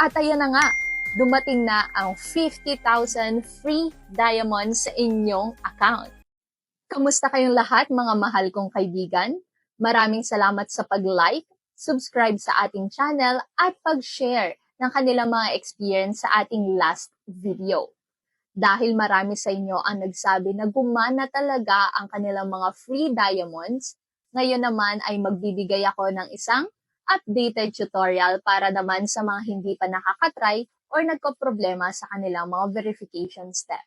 At ayan na nga, dumating na ang 50,000 free diamonds sa inyong account. Kamusta kayong lahat mga mahal kong kaibigan? Maraming salamat sa pag-like, subscribe sa ating channel at pag-share ng kanilang mga experience sa ating last video. Dahil marami sa inyo ang nagsabi na gumana talaga ang kanilang mga free diamonds, ngayon naman ay magbibigay ako ng isang updated tutorial para naman sa mga hindi pa nakakatry or nagko-problema sa kanilang mga verification step.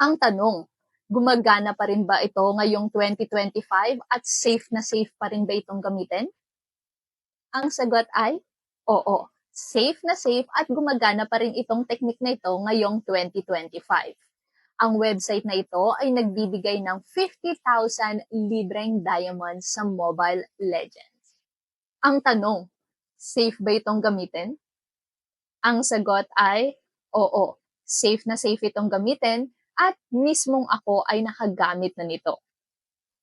Ang tanong, gumagana pa rin ba ito ngayong 2025 at safe na safe pa rin ba itong gamitin? Ang sagot ay, oo, safe na safe at gumagana pa rin itong technique na ito ngayong 2025. Ang website na ito ay nagbibigay ng 50,000 libreng diamonds sa Mobile Legends. Ang tanong, safe ba itong gamitin? Ang sagot ay, oo, safe na safe itong gamitin at mismong ako ay nakagamit na nito.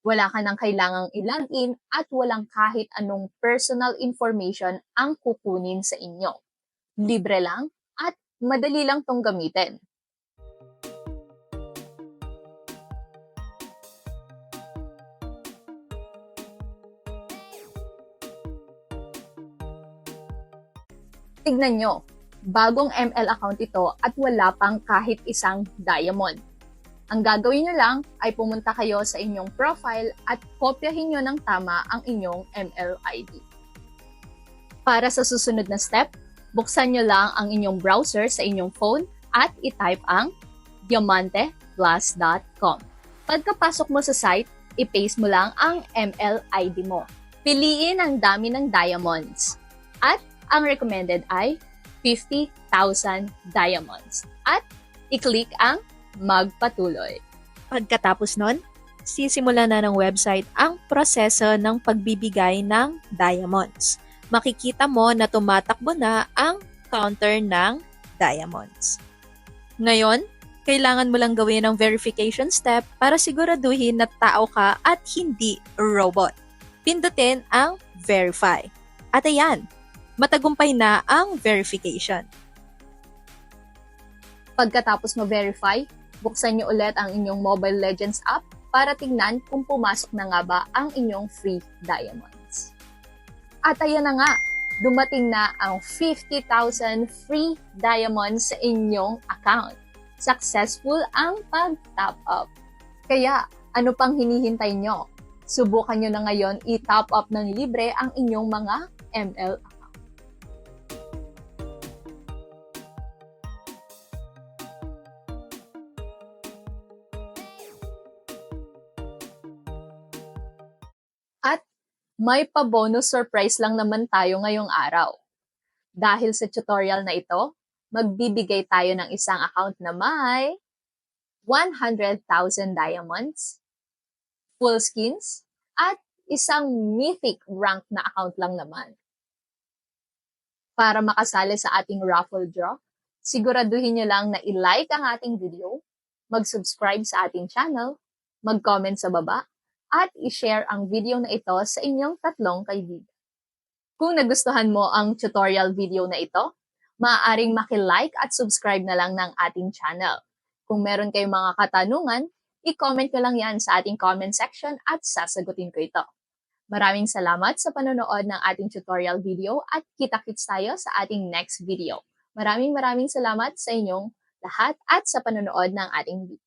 Wala ka nang kailangang ilagin at walang kahit anong personal information ang kukunin sa inyo. Libre lang at madali lang tong gamitin. Tignan nyo, bagong ML account ito at wala pang kahit isang diamond. Ang gagawin nyo lang ay pumunta kayo sa inyong profile at kopyahin nyo ng tama ang inyong ML ID. Para sa susunod na step, buksan nyo lang ang inyong browser sa inyong phone at itype ang diamanteplus.com. Pagkapasok mo sa site, i-paste mo lang ang ML ID mo. Piliin ang dami ng diamonds. At ang recommended ay 50,000 diamonds. At i-click ang magpatuloy. Pagkatapos nun, sisimula na ng website ang proseso ng pagbibigay ng diamonds. Makikita mo na tumatakbo na ang counter ng diamonds. Ngayon, kailangan mo lang gawin ang verification step para siguraduhin na tao ka at hindi robot. Pindutin ang verify. At ayan, matagumpay na ang verification. Pagkatapos ma-verify, buksan niyo ulit ang inyong Mobile Legends app para tingnan kung pumasok na nga ba ang inyong free diamonds. At ayan na nga, dumating na ang 50,000 free diamonds sa inyong account. Successful ang pag-top up. Kaya, ano pang hinihintay nyo? Subukan nyo na ngayon i-top up ng libre ang inyong mga ML account. May pa-bonus surprise lang naman tayo ngayong araw. Dahil sa tutorial na ito, magbibigay tayo ng isang account na may 100,000 diamonds, full skins, at isang mythic rank na account lang naman. Para makasali sa ating raffle draw, siguraduhin nyo lang na i-like ang ating video, mag-subscribe sa ating channel, mag-comment sa baba, at i-share ang video na ito sa inyong tatlong kaibigan. Kung nagustuhan mo ang tutorial video na ito, maaaring maki-like at subscribe na lang ng ating channel. Kung meron kayong mga katanungan, i-comment nyo lang yan sa ating comment section at sasagutin ko ito. Maraming salamat sa panonood ng ating tutorial video at kita-kits tayo sa ating next video. Maraming maraming salamat sa inyong lahat at sa panonood ng ating video.